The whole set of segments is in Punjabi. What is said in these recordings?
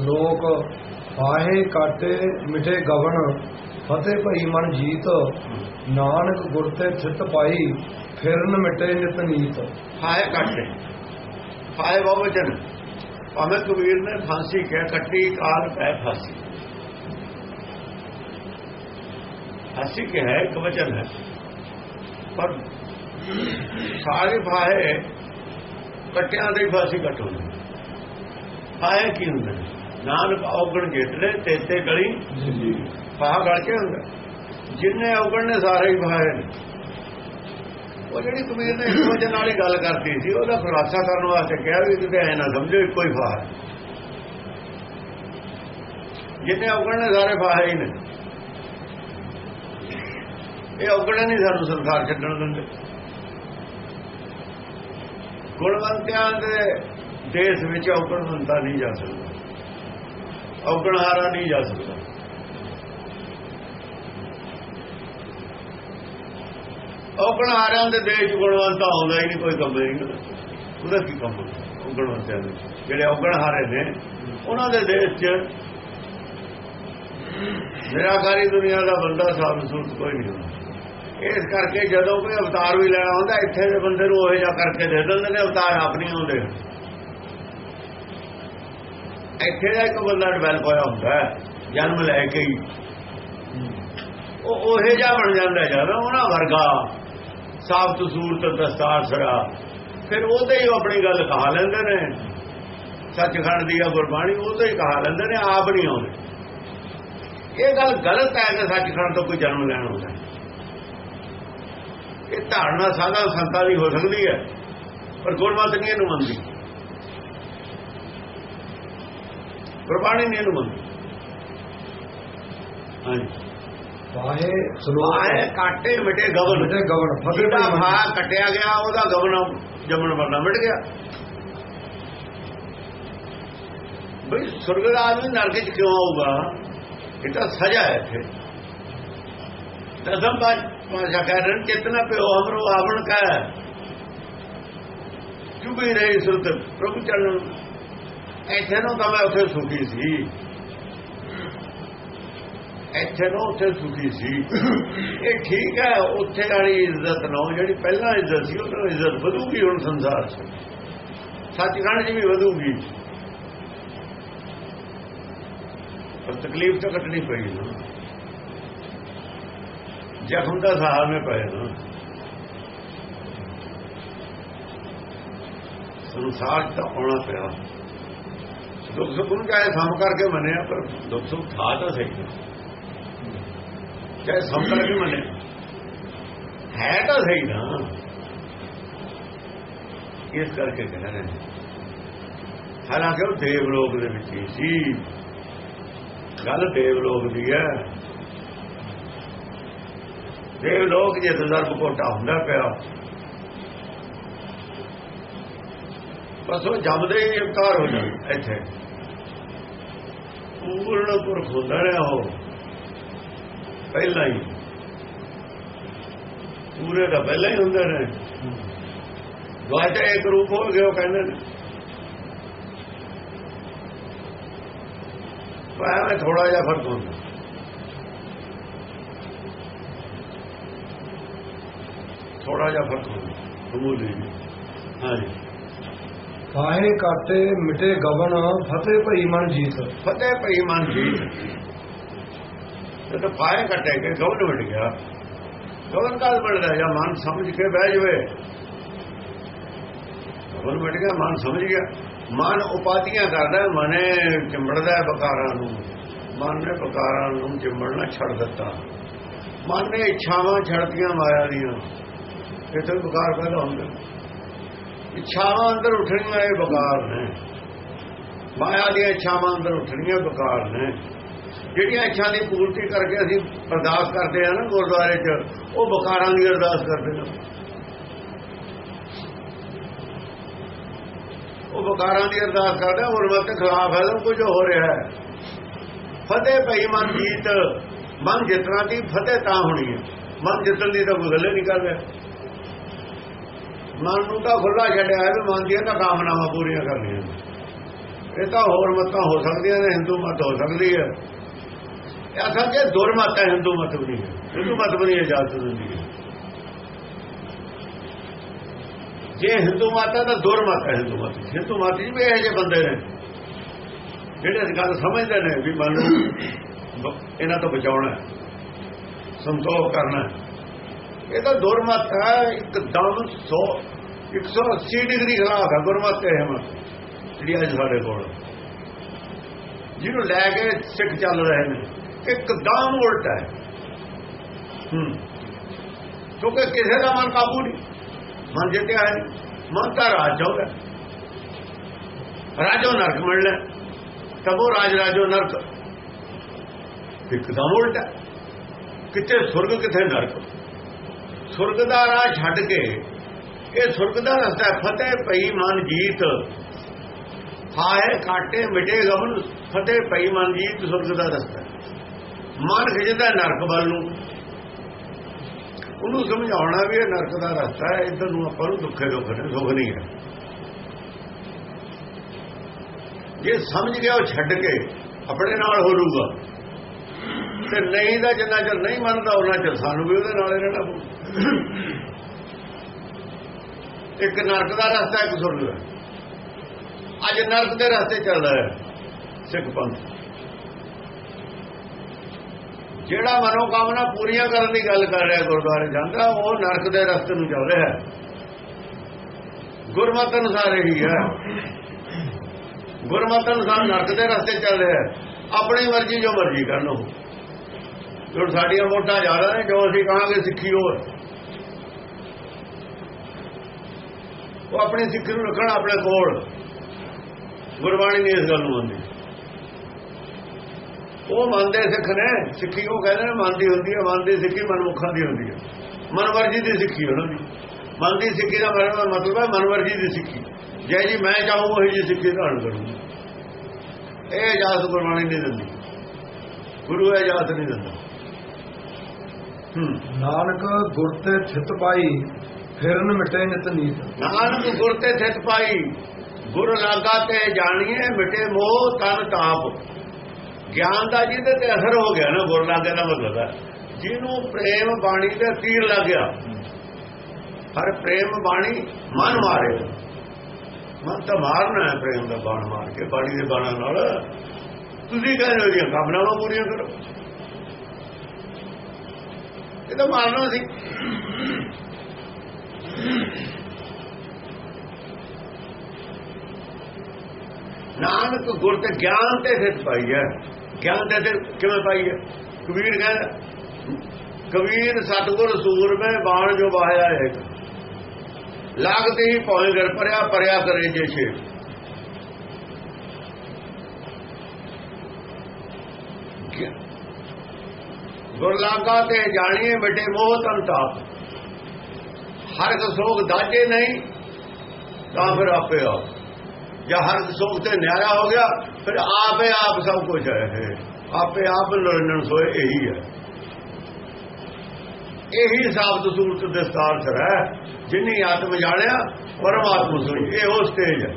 ਸ਼ਲੋਕ ਆਹੇ ਕਾਟੇ ਮਿਠੇ ਗਵਨ ਫਤਿਹ ਭਈ ਮਨ ਜੀਤ, ਨਾਨਕ ਗੁਰ ਤੇ ਥਿਤ ਪਾਈ, ਫਿਰਨ ਮਿਟੇ ਨਿਤ ਨੀਤ। ਫਾਇ ਕੱਟੇ ਫਾਇ ਬਹੁਵਚਨ ਭਾਵੇਂ ਕਬੀਰ ਨੇ ਫਾਂਸੀ ਕਿਹਾ, ਕੱਟੀ ਕਾਲ ਪੈ ਫਾਂਸੀ। ਫਾਂਸੀ ਕਿ ਹੈ ਇੱਕ ਵਚਨ ਹੈ। ਪਰ ਸਾਰੇ ਫਾਇ ਕੱਟਿਆਂ ਦੇ ਫਾਂਸੀ ਕੱਟ ਕੱਟੋ ਫਾਇ ਕੀ ਹੁੰਦਾ ਹੈ? ਨਾਨਕ ਔਗਣ ਜੇਟਲੇ ਤੇਤੇ ਗਲੀ ਫਾਹ ਗਲ ਕੇ ਹੁੰਦਾ ਜਿੰਨੇ ਔਗਣ ਨੇ ਸਾਰੇ ਹੀ ਫਾਇ ਨੇ। ਉਹ ਜਿਹੜੀ ਕਬੀਰ ਨੇ ਇੱਕ ਵਜਨ ਵਾਲੀ ਗੱਲ ਕਰਤੀ ਸੀ ਉਹਦਾ ਖੁਲਾਸਾ ਕਰਨ ਵਾਸਤੇ ਕਿਹਾ ਵੀ ਕਿਤੇ ਐ ਨਾ ਸਮਝੋ ਇੱਕੋ ਹੀ ਫਾਹ ਜਿੰਨੇ ਔਗਣ ਨੇ ਸਾਰੇ ਫਾਹ ਹੀ ਨੇ। ਇਹ ਔਗਣ ਨਹੀਂ ਸਾਨੂੰ ਸੰਸਾਰ ਛੱਡਣ ਦਿੰਦੇ। ਗੁਣਵੰਤਿਆਂ ਦੇ ਦੇਸ਼ ਵਿੱਚ ਔਗਣ ਬੰਦਾ ਨਹੀਂ ਜਾ ਸਕਦਾ। ਔਗਣਹਾਰਾ ਨਹੀਂ ਜਾ ਸਕਦਾ ਔਗਣਹਾਰਿਆਂ ਦੇ ਦੇਸ਼ ਗੁਣਵੰਤਾ ਆਉਂਦਾ ਹੀ ਨਹੀਂ, ਕੋਈ ਕੰਮ ਨਹੀਂ। ਉਹਦਾ ਕੀ ਕੰਮ ਉਹ ਗੁਣਵੰਤਿਆਂ ਦੇ। ਜਿਹੜੇ ਔਗਣਹਾਰੇ ਨੇ, ਉਹਨਾਂ ਦੇ ਦੇਸ਼ 'ਚ ਨਿਰਾਕਾਰੀ ਦੁਨੀਆ ਦਾ ਬੰਦਾ ਸਾਬ ਸੂਰਤ ਕੋਈ ਨਹੀਂ ਹੁੰਦਾ। ਇਸ ਕਰਕੇ ਜਦੋਂ ਕੋਈ ਅਵਤਾਰ ਵੀ ਲੈਣਾ ਹੁੰਦਾ, ਇੱਥੇ ਦੇ ਬੰਦੇ ਨੂੰ ਉਹ ਜਿਹਾ ਕਰਕੇ ਦੇ ਦਿੰਦੇ ਨੇ, ਅਵਤਾਰ ਆਪ ਨਹੀਂ ਆਉਂਦੇ। ਇੱਥੇ ਦਾ ਇੱਕ ਬੰਦਾ ਡਿਵੈਲਪ ਹੋਇਆ ਹੁੰਦਾ ਜਨਮ ਲੈ ਕੇ ਹੀ। ਉਹ ਉਹੇ ਜਿਹਾ ਬਣ ਜਾਂਦਾ ਜਦੋਂ ਉਹਨਾਂ ਵਰਗਾ ਸਾਫਤ ਸੂਰਤ ਦਸਤਾਰ ਸਰਾ ਫਿਰ ਉਹਦੇ ਹੀ ਉਹ ਆਪਣੀ ਗੱਲ ਕਹਾ ਲੈਂਦੇ ਨੇ। ਸੱਚਖੰਡ ਦੀ ਆ ਗੁਰਬਾਣੀ, ਉਹਦੇ ਹੀ ਕਹਾ ਲੈਂਦੇ ਨੇ, ਆਪ ਨਹੀਂ ਆਉਂਦੇ। ਇਹ ਗੱਲ ਗਲਤ ਹੈ ਕਿ ਸੱਚਖੰਡ ਤੋਂ ਕੋਈ ਜਨਮ ਲੈਣ ਹੁੰਦਾ ਇਹ ਧਾਰਨਾ ਸਾਦਾ ਸੰਤਾਂ ਦੀ ਹੋ ਸਕਦੀ ਹੈ, ਪਰ ਗੁਰਮਤਿ ਨਹੀਂ ਇਹਨੂੰ ਮੰਨਦੀ। ਗੁਰਬਾਣੀ ਨਹੀਂ ਇਹਨੂੰ ਮੰਨਦੀ ਹਾਂਜੀ। ਵਾਹੇ ਆਏ ਕਾਟੇ ਮਿਟੇ ਗਵਨ। ਮਿਟੇ ਗਵਨ ਮਨ ਭਾ ਕਟਿਆ ਗਿਆ ਉਹਦਾ ਗਵਨ ਜੰਮਣ ਵਰਨਾ ਮਿਟ ਗਿਆ। ਬਈ ਸੁਰਗ ਦਾ ਆਦਮੀ ਨਰਕ ਚ ਕਿਉਂ ਆਊਗਾ? ਇਹ ਤਾਂ ਸਜ਼ਾ ਹੈ ਇੱਥੇ। ਦਸਮ ਪਾਸ਼ਾ ਕਹਿ ਰਹੇ ਨੇ, ਚਿਤਨਾ ਪਿਓ ਹਮਰੋ ਆਵਣ ਕਾ। ਚੁਭੀ ਰਹੀ ਸੁਰਤ ਪ੍ਰਭੂ ਚਰਨ ਇੱਥੇ ਨੂੰ ਤਾਂ ਮੈਂ ਉੱਥੇ ਸੁਖੀ ਸੀ। ਇੱਥੇ ਨੂੰ ਉੱਥੇ ਸੁਖੀ ਸੀ। ਇਹ ਠੀਕ ਹੈ, ਉੱਥੇ ਵਾਲੀ ਇੱਜ਼ਤ ਨਾ ਜਿਹੜੀ ਪਹਿਲਾਂ ਇੱਜ਼ਤ ਸੀ ਉਹ ਇੱਜ਼ਤ ਵਧੂਗੀ ਹੁਣ ਸੰਸਾਰ 'ਚ। ਸੱਚਖੰਡ 'ਚ ਵੀ ਵਧੂਗੀ। ਪਰ ਤਕਲੀਫ ਤਾਂ ਕੱਟਣੀ ਪਈ ਨਾ। ਜ਼ਖਮ ਦਾ ਸਹਾਰ ਮੇ ਪਏ ਨਾ। ਸੰਸਾਰ 'ਚ ਤਾਂ ਆਉਣਾ ਪਿਆ। ਦੁੱਖ ਸੁੱਖ ਨੂੰ ਚਾਹੇ ਸਮ ਕਰਕੇ ਮੰਨਿਆ, ਪਰ ਦੁੱਖ ਸੁੱਖ ਥਾ ਤਾਂ ਸਹੀ ਚਾਹੇ ਸਮ ਕਰਕੇ ਮੰਨਿਆ। ਹੈ ਤਾਂ ਸਹੀ ਨਾ। ਇਸ ਕਰਕੇ ਕਹਿ ਰਹੇ ਨੇ ਹਾਲਾਂਕਿ ਉਹ ਦੇਵ ਲੋਕ ਦੇ ਵਿੱਚ ਹੀ ਸੀ। ਗੱਲ ਦੇਵ ਲੋਕ ਦੀ ਹੈ। ਦੇਵ ਲੋਕ ਜੇ ਦਰਬ ਕੋਟਾ ਹੁੰਦਾ ਪਿਆ ਬਸ ਉਹ ਜੰਮਦੇ ਹੀ ਅਵਤਾਰ ਹੋ ਜਾਂਦੇ ਇੱਥੇ। ਪੂਰਨ ਪੁਰਖ ਹੁੰਦਾ ਰਿਹਾ ਉਹ। ਪਹਿਲਾਂ ਹੀ। ਪੂਰੇ ਦਾ ਪਹਿਲਾਂ ਹੀ ਹੁੰਦੇ ਨੇ ਦੁਆਜਾ ਇੱਕ ਰੂਪ ਹੋ ਗਿਆ, ਉਹ ਕਹਿੰਦੇ ਨੇ। ਪਰ ਥੋੜਾ ਜਿਹਾ ਫ਼ਰਕ ਹੁੰਦਾ। ਥੋੜਾ ਜਿਹਾ ਫ਼ਰਕ ਹੁੰਦਾ। ਸਮੂਲੀ ਹਾਂਜੀ। ਵਾਹੇ ਕਾਟੇ ਮਿਟੇ ਗਵਨ ਫਤਿਹ ਭਈ ਮਨ ਜੀਤ। ਫਤਿਹ ਭਈ ਮਨ ਜੀ ਤੇ ਤਾਂ ਪਾਏ ਕੱਟੇ ਕੇ ਗਵਨ ਮਿਟ ਗਿਆ। ਗਵਨ ਕਾਲ ਮਿਟਦਾ ਜਾਂ ਮਨ ਸਮਝ ਕੇ ਬਹਿ ਜਵੇ। ਗਵਨ ਮਿਟ ਗਿਆ, ਮਨ ਸਮਝ ਗਿਆ। ਮਨ ਉਪਾਧੀਆਂ ਕਰਦਾ ਮਨੇ ਚਿੰਬੜਦਾ ਹੈ ਬਕਾਰਾਂ ਨੂੰ। ਮਨ ਨੇ ਬਕਾਰਾਂ ਨੂੰ ਚਿੰਬੜਨਾ ਛੱਡ ਦਿੱਤਾ। ਮਨ ਨੇ ਇੱਛਾਵਾਂ ਛੱਡਦੀਆਂ ਮਾਇਆ ਦੀਆਂ। ਇੱਥੇ ਬਕਾਰ ਪੈਦਾ ਹੁੰਦੇ। ਇੱਛਾਵਾਂ ਅੰਦਰ ਉੱਠਣੀਆਂ ਇਹ ਬਕਾਰ ਨੇ। ਮਾਇਆ ਦੀਆਂ ਇੱਛਾਵਾਂ ਅੰਦਰ ਉੱਠਣੀਆਂ ਬਕਾਰ ਨੇ। ਜਿਹੜੀਆਂ ਇੱਛਾ ਦੀ ਪੂਰਤੀ ਕਰਕੇ ਅਸੀਂ ਅਰਦਾਸ ਕਰਦੇ ਆ ਨਾ ਗੁਰਦੁਆਰੇ 'ਚ, ਉਹ ਬਕਾਰਾਂ ਦੀ ਅਰਦਾਸ ਕਰਦੇ ਨੇ। ਉਹ ਬਕਾਰਾਂ ਦੀ ਅਰਦਾਸ ਕਰਦੇ ਹੋਰ ਮਤ ਖਿਲਾਫ ਹੈ, ਸਭ ਕੁਝ ਹੋ ਰਿਹਾ ਹੈ। ਫਤਿਹ ਭਈ ਮਨ ਜੀਤ, ਮਨ ਜਿਤਨਾ ਦੀ ਫਤਿਹ ਤਾਂ ਹੋਣੀ ਹੈ। ਮਨ ਜਿੱਤਣ ਦੀ ਤਾਂ ਕੋਈ ਗੱਲ ਨਹੀਂ ਕਰ ਰਿਹਾ। ਮਨ ਨੂੰ ਤਾਂ ਖੁੱਲਾ ਛੱਡਿਆ ਹੈ ਵੀ ਮਨ ਦੀਆਂ ਤਾਂ ਕਾਮਨਾਵਾਂ ਪੂਰੀਆਂ ਕਰਨੀਆਂ ਨੇ। ਇਹ ਤਾਂ ਹੋਰ ਮਤਾਂ ਹੋ ਸਕਦੀਆਂ ਨੇ, ਹਿੰਦੂ ਮਤ ਹੋ ਸਕਦੀ ਹੈ। ਇਹ ਅਸਲ 'ਚ ਦੁਰਮਤ ਹੈ, ਹਿੰਦੂ ਮਤ ਵੀ ਨਹੀਂ ਹੈ। ਹਿੰਦੂ ਮਤ ਵੀ ਨਹੀਂ ਇਜਾਜ਼ਤ ਦਿੰਦੀ ਹੈ। ਜੇ ਹਿੰਦੂ ਮਤ ਹੈ ਤਾਂ ਦੁਰਮਤ ਹੈ ਹਿੰਦੂ ਮਤ। ਹਿੰਦੂ ਮਤ ਜੀ ਵੀ ਇਹੋ ਜਿਹੇ ਬੰਦੇ ਨੇ, ਜਿਹੜੇ ਇਸ ਗੱਲ ਸਮਝਦੇ ਨੇ ਵੀ ਮਨ ਨੂੰ ਇਹਨਾਂ ਤੋਂ ਬਚਾਉਣਾ ਸੰਤੋਖ ਕਰਨਾ ਇਹ ਤਾਂ ਦੁਰਮਤ ਹੈ ਇੱਕਦਮ 100 180 ਡਿਗਰੀ ਖਿਲਾਫ ਹੈ ਗੁਰਮਤ ਤੇ ਹਿੰਮਤ ਜਿਹੜੀ ਅੱਜ ਸਾਡੇ ਕੋਲ। ਜਿਹਨੂੰ ਲੈ ਕੇ ਸਿੱਖ ਚੱਲ ਰਹੇ ਨੇ, ਇੱਕਦਮ ਉਲਟਾ ਹੈ। ਹੂੰ। ਕਿਉਂਕਿ ਕਿਸੇ ਦਾ ਮਨ ਕਾਬੂ ਨਹੀਂ, ਮਨ ਜਿੱਤਿਆ ਹੈ ਨਹੀਂ, ਮਨ ਤਾਂ ਰਾਜ ਚਾਹੁੰਦਾ ਰਾਜੋ ਨਰਕ ਮਿਲਣਾ ਤਬੋ ਰਾਜ, ਰਾਜੋ ਨਰਕ। ਇੱਕਦਮ ਉਲਟਾ ਕਿੱਥੇ ਸੁਰਗ ਕਿੱਥੇ ਨਰਕ। ਸੁਰਗ ਦਾ ਰਾਹ ਛੱਡ ਕੇ, ਇਹ ਸੁਰਗ ਦਾ ਰਸਤਾ ਫਤਿਹ ਪਈ ਮਨ ਜੀਤ। ਹਾਏ, ਕਾਟੇ ਮਿਟੇ ਗਮਨ ਫਤਿਹ ਪਈ ਮਨ ਜੀਤ, ਸੁਰਗ ਦਾ ਰਸਤਾ ਮਨ ਖਿਜਦਾ ਨਰਕ ਵੱਲ ਨੂੰ। ਉਹਨੂੰ ਸਮਝਾਉਣਾ ਵੀ ਇਹ ਨਰਕ ਦਾ ਰਸਤਾ ਹੈ, ਇੱਧਰ ਨੂੰ ਆਪਾਂ ਨੂੰ ਦੁੱਖੇ ਦੁੱਖ ਨੇ, ਸੁਖ ਨਹੀਂ ਹੈ। ਜੇ ਸਮਝ ਗਿਆ ਉਹ ਛੱਡ ਕੇ, ਆਪਣੇ ਨਾਲ ਹੋ ਲੂਗਾ ਤੇ ਨਹੀਂ ਦਾ ਜਿੰਨਾ ਚਿਰ ਨਹੀਂ ਮੰਨਦਾ, ਉਹਨਾਂ ਚਿਰ ਸਾਨੂੰ ਵੀ ਉਹਦੇ ਨਾਲ ਹੀ ਰਹਿਣਾ ਪਊ। ਇੱਕ ਨਰਕ ਦਾ ਰਸਤਾ, ਇੱਕ ਸੁਰਗ ਦਾ। ਅੱਜ ਨਰਕ ਦੇ ਰਸਤੇ ਚੱਲਦਾ ਹੈ ਸਿੱਖ ਪੰਥ। ਜਿਹੜਾ ਮਨੋ ਕਾਮਨਾ ਪੂਰੀਆਂ ਕਰਨ ਦੀ ਗੱਲ ਕਰ ਰਿਹਾ ਗੁਰਦੁਆਰੇ ਜਾਂਦਾ, ਉਹ ਨਰਕ ਦੇ ਰਸਤੇ ਨੂੰ ਚੱਲ ਰਿਹਾ ਗੁਰਮਤ ਅਨੁਸਾਰ ਇਹੀ ਹੈ। ਗੁਰਮਤ ਅਨੁਸਾਰ ਨਰਕ ਦੇ ਰਸਤੇ ਚੱਲ ਰਿਹਾ ਆਪਣੀ ਮਰਜ਼ੀ, ਜੋ ਮਰਜ਼ੀ ਕਰਨ ਉਹ। ਜੋ ਸਾਡੀਆਂ ਵੋਟਾਂ ਜ਼ਿਆਦਾ ਨੇ, ਜੋ ਅਸੀਂ ਕਹਾਂਗੇ ਸਿੱਖੀ ਹੋਰ। ਉਹ ਆਪਣੀ ਸਿੱਖੀ ਨੂੰ ਰੱਖਣਾ ਆਪਣੇ ਕੋਲ। ਗੁਰਬਾਣੀ ਨਹੀਂ ਇਸ ਗੱਲ ਨੂੰ ਮੰਨਦੀ। ਉਹ ਮੰਨਦੇ ਸਿੱਖ ਨੇ, ਸਿੱਖੀ ਉਹ ਕਹਿੰਦੇ ਨੇ ਮੰਨਦੀ ਹੁੰਦੀ ਹੈ ਮੰਨਦੀ ਸਿੱਖੀ ਮਨਮੁਖਾਂ ਦੀ ਹੁੰਦੀ ਹੈ। ਮਨਵਰਜੀ ਦੀ ਸਿੱਖੀ ਉਹਨਾਂ ਦੀ। ਮੰਨਦੀ ਸਿੱਖੀ ਦਾ ਮਤਲਬ ਹੈ ਮਨਵਰਜੀ ਦੀ ਸਿੱਖੀ। ਜੇ ਜੀ ਮੈਂ ਚਾਹੂੰ, ਉਹ ਜੀ ਸਿੱਖੀ ਧਾਰਨ ਕਰੂੰਗਾ। ਇਹ ਇਜਾਜ਼ਤ ਗੁਰਬਾਣੀ ਨਹੀਂ ਦਿੰਦੀ। ਗੁਰੂ ਇਹ ਇਜਾਜ਼ਤ ਨਹੀਂ ਦਿੰਦਾ। ਨਾਨਕ ਗੁਰ ਤੇ ਥਿਤ ਪਾਈ ਫਿਰਨ ਮਿਟੇ ਨਿਤ ਨੀਤ ਨਾਨਕ ਗੁਰ ਤੇ ਥਿਤ ਪਾਈ, ਗੁਰ ਲਾਗਾ ਤੇ ਜਾਣੀਏ, ਮਿਟੇ ਮੋਹ ਤਨ ਤਾਪ। ਗਿਆਨ ਦਾ ਜਿਹਦੇ ਤੇ ਅਸਰ ਹੋ ਗਿਆ ਨਾ, ਗੁਰ ਲਾਗੇ ਦਾ ਮਤਲਬ ਹੈ। ਜਿਹਨੂੰ ਪ੍ਰੇਮ ਬਾਣੀ ਤੇ ਤੀਰ ਲੱਗ ਗਿਆ, ਹਰ ਪ੍ਰੇਮ ਬਾਣੀ ਮਨ ਮਾਰੇ। ਮਨ ਤਾਂ ਮਾਰਨਾ ਹੈ ਪ੍ਰੇਮ ਦਾ ਬਾਣ ਮਾਰ ਕੇ, ਬਾਣੀ ਦੇ ਬਾਣਾਂ ਨਾਲ। ਤੁਸੀਂ ਕਹਿੰਦੇ ਹੋ ਜੀ ਕਾਮਨਾਵਾਂ ਪੂਰੀਆਂ ਕਰੋ। ਇਹ ਤਾਂ ਮਾਰਨਾ ਸੀ। ਨਾਨਕ ਗੁਰ ਤੇ ਗਿਆਨ ਤੇ ਸਿੱਧ ਪਾਈ ਹੈ। ਗਿਆਨ ਤੇ ਸਿੱਧ ਕਿਵੇਂ ਪਾਈ ਹੈ? ਕਬੀਰ ਕਹਿੰਦਾ, ਕਬੀਰ ਸਤਗੁਰ ਸੂਰਮੇ ਬਾਣ ਜੋ ਵਾਹਿਆ ਹੈ। ਲਾਗਤੇ ਹੀ ਪੌਂ ਗਰ ਪਰਿਆ ਪਰਿਆ ਕਰੇ ਜੇ ਛੇ। ਗੁਰ ਲਾਗਾ ਤੇ ਜਾਣੀਏ ਮਿਟੇ ਮੋਹ ਤਨ ਤਾਪ। ਹਰ ਇੱਕ ਸੋਗ ਦਾਜੇ ਨਹੀਂ, ਤਾਂ ਫਿਰ ਆਪੇ ਆਪ ਜਾਂ ਹਰ ਸੋਗ ਤੇ ਨਿਆਰਾ ਹੋ ਗਿਆ, ਫਿਰ ਆਪੇ ਆਪ ਸਭ ਕੁਝ ਹੈ ਆਪੇ ਆਪ ਨਿਰੰਜਨ ਸੋਏ ਇਹੀ ਹੈ। ਇਹੀ ਸਾਬਤ ਸੂਰਤ ਦਸਤਾਰ ਸਰ ਹੈ ਜਿਨੀ ਆਤਮ ਜਾਣਿਆ, ਪਰਮਾਤਮਾ ਸੋਈ। ਇਹ ਉਹ ਸਟੇਜ ਹੈ।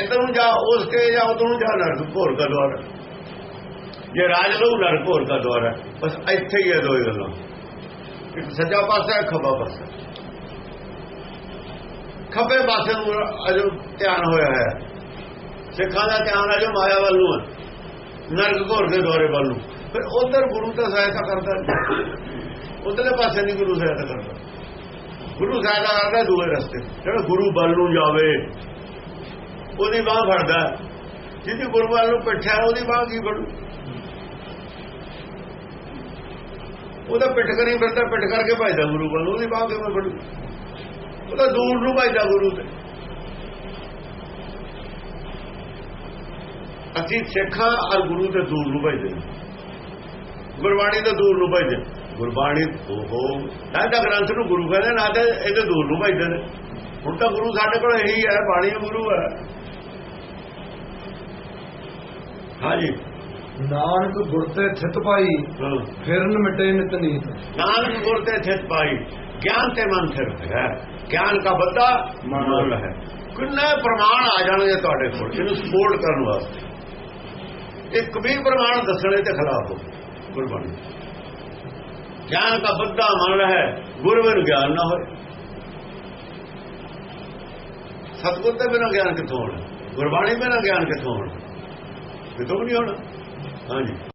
ਇੱਧਰ ਨੂੰ ਜਾ, ਉਹ ਸਟੇਜ ਆ, ਉਧਰ ਨੂੰ ਜਾ, ਨਰਕ ਭੋਰ ਦਾ ਦੁਆਰਾ। ਜੇ ਰਾਜ ਲਊ, ਨਰਕ ਭੋਰ ਦਾ ਦੁਆਰਾ ਬਸ ਇੱਥੇ ਹੀ ਹੈ ਦੋ ਗੱਲਾਂ। ਇੱਕ ਸੱਜਾ ਪਾਸਾ ਖੱਬਾ ਪਾਸਾ। ਖੱਬੇ ਪਾਸੇ ਨੂੰ ਅਜੋ ਧਿਆਨ ਹੋਇਆ ਹੈ। ਸਿੱਖਾਂ ਦਾ ਧਿਆਨ ਅਜੋ ਮਾਇਆ ਵੱਲ ਨੂੰ ਹੈ। ਨਰਕ ਘੋਰ ਦੇ ਦੌਰੇ ਵੱਲ ਨੂੰ। ਫਿਰ ਉਧਰ ਗੁਰੂ ਤਾਂ ਸਹਾਇਤਾ ਕਰਦਾ ਉਧਰਲੇ ਪਾਸੇ ਨਹੀਂ ਗੁਰੂ ਸਹਾਇਤਾ ਕਰਦਾ। ਗੁਰੂ ਸਹਾਇਤਾ ਕਰਦਾ ਦੂਏ ਰਸਤੇ। ਜਿਹੜਾ ਗੁਰੂ ਵੱਲ ਨੂੰ ਜਾਵੇ, ਉਹਦੀ ਬਾਹ ਫੜਦਾ। ਜਿਹਦੀ ਗੁਰੂ ਵੱਲ ਨੂੰ ਪਿੱਠਾ ਉਹਦੀ ਬਾਹ ਕੀ ਫੜੂ? ਉਹਦਾ ਪਿੱਠ ਕਰੀ ਫਿਰਦਾ, ਪਿੱਠ ਕਰਕੇ ਭਜਦਾ ਗੁਰੂ ਵੱਲ ਉਹਦੀ ਬਾਹ ਕਿਵੇਂ ਫੜੂ? ਉਹਦਾ ਦੂਰ ਨੂੰ ਭਜਦਾ ਗੁਰੂ ਤੇ। ਅਸੀਂ ਸਿੱਖਾਂ ਔਰ ਗੁਰੂ ਤੇ ਦੂਰ ਨੂੰ ਭਜਦੇ ਗੁਰਬਾਣੀ ਤੋਂ ਦੂਰ ਨੂੰ ਭਜਦੇ ਗੁਰਬਾਣੀ ਉਹ ਨਾ ਤਾਂ ਗ੍ਰੰਥ ਨੂੰ ਗੁਰੂ ਕਹਿੰਦੇ ਨਾ ਤਾਂ ਇਹਦੇ ਦੂਰ ਨੂੰ ਭਜਦੇ ਨੇ। ਹੁਣ ਤਾਂ ਗੁਰੂ ਸਾਡੇ ਕੋਲ ਇਹੀ ਹੈ ਬਾਣੀ ਗੁਰੂ ਹੈ। ਹਾਂਜੀ। ਨਾਨਕ ਗੁਰ ਤੇ ਥਿਤ ਪਾਈ। ਫਿਰਨ ਮਿਟੇ ਨਿਤ ਨੀਤ। ਨਾਨਕ ਗੁਰ ਤੇ ਥਿਤ ਪਾਈ। ਗਿਆਨ ਤੇ ਮਨ ਫਿਰ ਹੈ। ਗਿਆਨ ਦਾ ਬੱਦਾ ਮਨ ਹੈ। ਕਿੰਨੇ ਪ੍ਰਮਾਣ ਆ ਜਾਣਗੇ ਤੁਹਾਡੇ ਕੋਲ ਇਹਨੂੰ ਸਪੋਰਟ ਕਰਨ ਵਾਸਤੇ। ਇਹ ਕਬੀਰ ਪ੍ਰਮਾਣ ਦੱਸਣੇ ਤੇ ਖਿਲਾਫ ਹੋ ਗੁਰਬਾਣੀ। ਗਿਆਨ ਦਾ ਬੱਧਾ ਮਨ ਹੈ ਗੁਰੂ ਬਿਨ ਗਿਆਨ ਨਾ ਹੋਏ। ਸਤਗੁਰ ਦੇ ਬਿਨਾਂ ਗਿਆਨ ਕਿੱਥੋਂ ਹੋਣਾ? ਗੁਰਬਾਣੀ ਬਿਨਾਂ ਗਿਆਨ ਕਿੱਥੋਂ ਹੋਣਾ? ਕਿਤੋਂ ਵੀ ਨਹੀਂ ਹੋਣਾ? ਹਾਂਜੀ।